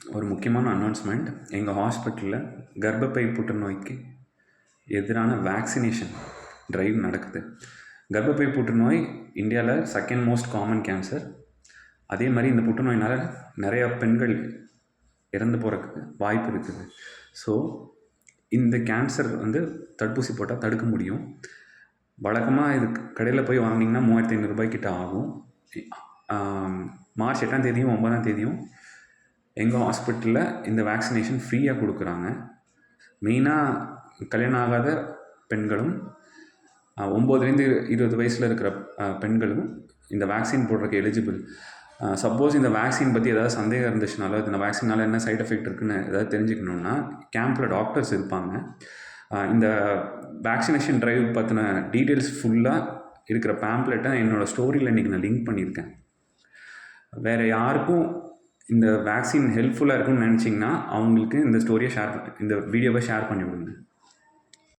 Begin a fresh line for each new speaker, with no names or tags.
ஒரு முக்கியமான அனௌன்ஸ்மெண்ட் எங்கள் ஹாஸ்பிட்டலில் கர்ப்பப்பை புற்றுநோய்க்கு எதிரான வேக்சினேஷன் ட்ரைவ் நடக்குது. கர்ப்பப்பை புற்றுநோய் இந்தியாவில் செகண்ட் மோஸ்ட் காமன் கேன்சர் அதே மாதிரி இந்த புற்றுநோயினால் நிறையா பெண்கள் இறந்து போகிறதுக்கு வாய்ப்பு இருக்குது. ஸோ இந்த கேன்சர் வந்து தடுப்பூசி போட்டால் தடுக்க முடியும். வழக்கமாக இது கடையில் போய் வாங்கினீங்கன்னா மூவாயிரத்தி ஐநூறுரூபாய்க்கிட்ட ஆகும். மார்ச் எட்டாம் தேதியும் ஒன்பதாம் தேதியும் எங்கள் ஹாஸ்பிட்டலில் இந்த வேக்சினேஷன் ஃப்ரீயாக கொடுக்குறாங்க. மெயினாக கல்யாணம் ஆகாத பெண்களும் ஆஹ், ஒம்போதுலேருந்து இருபது வயசில் இருக்கிற பெண்களும் இந்த வேக்சின் போடுறதுக்கு எலிஜிபிள் சப்போஸ் இந்த வேக்சின் பற்றி ஏதாவது சந்தேகம் இருந்துச்சுனாலோ இந்த வேக்சினால் என்ன சைட் எஃபெக்ட் இருக்குன்னு ஏதாவது தெரிஞ்சுக்கணுன்னா கேம்பில் டாக்டர்ஸ் இருப்பாங்க. இந்த வேக்சினேஷன் ட்ரைவ் பற்றின டீட்டெயில்ஸ் ஃபுல்லாக இருக்கிற பேம்ப்ளெட்டை என்னோடய ஸ்டோரியில் இன்றைக்கி நான் லிங்க் பண்ணியிருக்கேன். வேறு யாருக்கும் இந்த வேக்சின் ஹெல்ப்ஃபுல்லாக இருக்கும்னு நினச்சிங்கன்னா அவங்களுக்கு இந்த ஸ்டோரியை ஷேர் இந்த வீடியோவை ஷேர் பண்ணி விடுங்க